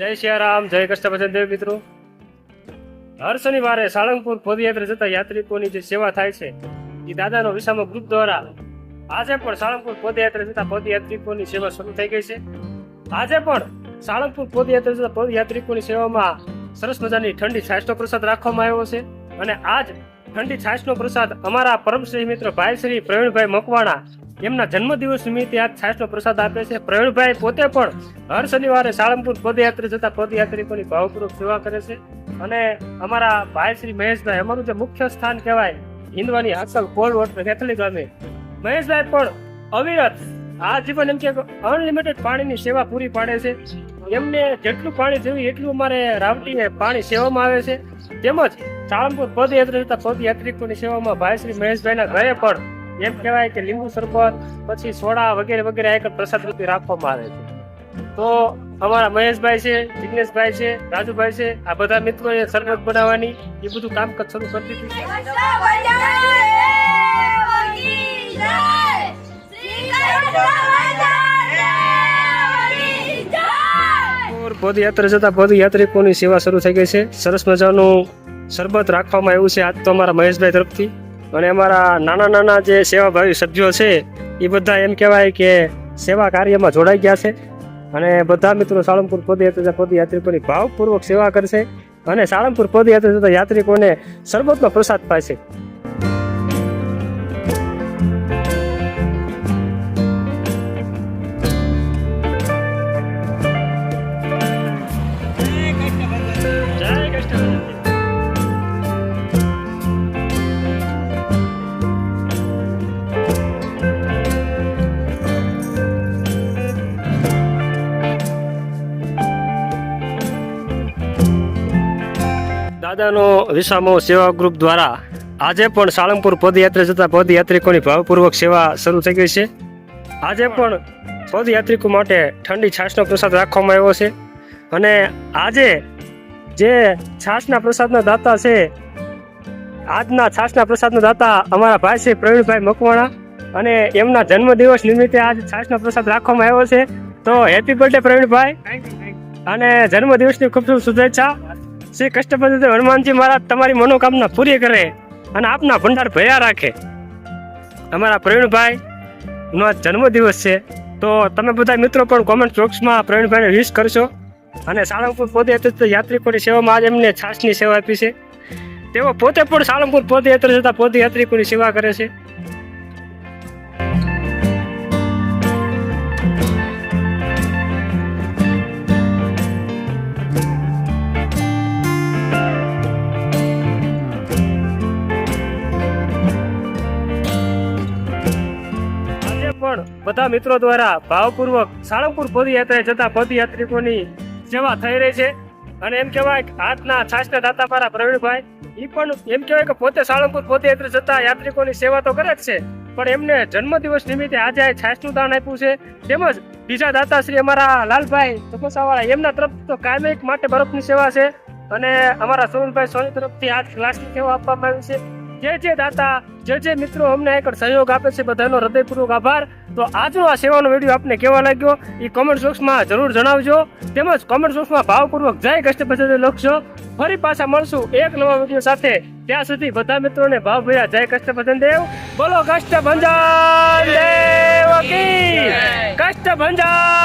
જય સિયારામ જય કષ્ટભજન દેવ મિત્રો. હર શનિવારે સાળંગપુર પદયાત્રા જતા યાત્રિકોની જે સેવા થાય છે એ દાદાનો વિસામો ગ્રુપ દ્વારા આજે પણ સાળંગપુર પદયાત્રા જતા પદયાત્રિકોની સેવા શરૂ થઈ ગઈ છે. આજે પણ સાળંગપુર પદયાત્રા જતા પદયાત્રિકોની સેવામાં સરસ મજાની ઠંડી છાશનો પ્રસાદ રાખવામાં આવ્યો છે અને આજ ઠંડી છાશનો પ્રસાદ અમારા પરમશ્રી મિત્ર ભાઈ શ્રી પ્રવીણભાઈ મકવાણા એમના જન્મદિવસ નિમિત્તે આજ છાશનો પ્રસાદ આપે છે. પ્રવીણભાઈ પોતે પણ હર શનિવારે સાળંગપુર પદયાત્રા જતા પદયાત્રિકોની ભાવપૂર્વક સેવા કરે છે. અને અમારા ભાઈ શ્રી મહેશભાઈ, અમારું જે મુખ્ય સ્થાન કહેવાય હિન્દવાની હાકલ કોલ્ડ વોટર કેથલિક ગામે. મહેશભાઈ પણ અવિરત આ જીવન એમ કે અનલિમિટેડ પાણીની સેવા પૂરી પાડે છે. એમને જેટલું પાણી જોયું એટલું અમારે રાવટીને પાણી સેવામાં આવે છે. તેમજ સાળંગપુર પદયાત્રા જતા પદયાત્રિકોની સેવામાં ભાઈ શ્રી મહેશભાઈના ઘરે પણ એમ કહેવાય કે લીંબુ શરબત પછી સોડા વગેરે વગેરે એક પ્રસાદ રૂપે રાખવામાં આવે છે. તો અમારા મહેશભાઈ છે જિગ્નેશભાઈ છે રાજુભાઈ છે આ બધા મિત્રોએ શરબત બનાવવાની એ બધું કામકાજ શરૂ કરી દીધું. પદયાત્રા જતા પદયાત્રિકોની સેવા શરૂ થઈ ગઈ છે. સરસ મજાનું શરબત રાખવામાં આવ્યું છે આજ તો અમારા મહેશભાઈ તરફથી. અને અમારા નાના નાના જે સેવાભાવી સભ્યો છે, એ બધા એમ કહેવાય કે સેવા કાર્યમાં જોડાઈ ગયા છે. અને બધા મિત્રો સાળંગપુર પદયાત્રા પદયાત્રિકોની ભાવપૂર્વક સેવા કરશે. અને સાળંગપુર પદયાત્રા જતા યાત્રિકોને સરબતનો પ્રસાદ પાશે દાદાનો વિસામો સેવા ગ્રુપ દ્વારા આજે પણ સાળંગપુર પદયાત્રા જતા પદયાત્રિકોની ભાવપૂર્વક સેવા શરૂ થઈ ગઈ છે. આજે પણ પદયાત્રિકો માટે ઠંડી છાશનો પ્રસાદ રાખવામાં આવ્યો છે અને આજે જે છાશના પ્રસાદના દાતા છે આજના છાશના પ્રસાદના દાતા અમારા ભાઈ છે પ્રવીણભાઈ મકવાણા અને એમના જન્મદિવસ નિમિત્તે આજ છાશનો પ્રસાદ રાખવામાં આવ્યો છે. તો હેપી બર્થડે પ્રવીણભાઈ. અને જન્મદિવસની ખૂબ ખૂબ શુભેચ્છા. શ્રી કષ્ટપતિ હનુમાનજી મહારાજ તમારી મનોકામના પૂરી કરે અને આપના ભંડાર ભર્યા રાખે. અમારા પ્રવીણભાઈ નો જન્મદિવસ છે. તો તમે બધા મિત્રો પણ કોમેન્ટ બોક્સમાં પ્રવીણભાઈને વિશ કરશો. અને સાળંગપુર પદયાત્રા યાત્રિકોની સેવામાં આજે એમને છાસની સેવા આપી છે. તેઓ પોતે પણ સાળંગપુર પદયાત્રા જતા પદયાત્રિકોની સેવા કરે છે. પણ બધા મિત્રો દ્વારા ભાવપૂર્વક સાળંગપુર પદયાત્રાએ જતા પદયાત્રિકોની સેવા થઈ રહી છે. અને એમ કહેવાય કે આજના છાસના દાતા મારા પ્રવીણભાઈ એ પણ એમ કહેવાય કે પોતે સાળંગપુર પદયાત્રા જતા યાત્રિકોની સેવા તો કરે જ છે. પણ એમને જન્મદિવસ નિમિત્તે આજે છાસનું દાન આપ્યું છે. તેમજ બીજા દાતા શ્રી અમારા લાલભાઈ તપસાવાળા એમના તરફ તો કાયમિક માટે બરફની સેવા છે. અને અમારા સોનભાઈ સોની તરફથી આજ ક્લાસની સેવા આપવામાં આવી છે. જે જે દાતા જે જે મિત્રો અમને એક સહયોગ આપે છે બધાનો હૃદયપૂર્વક આભાર. તો આજનો આ સેવાનો વીડિયો આપને કેવા લાગ્યો એ કોમેન્ટ બોક્સમાં જરૂર જણાવજો. તેમજ કોમેન્ટ બોક્સમાં ભાવપૂર્વક જય કષ્ટપતિ લખજો. ફરી પાછા મળશું એક નવા વીડિયો સાથે. ત્યાં સુધી બધા મિત્રોને ભાવ ભર્યા જય કષ્ટભંજન દેવ. બોલો કષ્ટભંજન દેવ કી. કષ્ટભંજન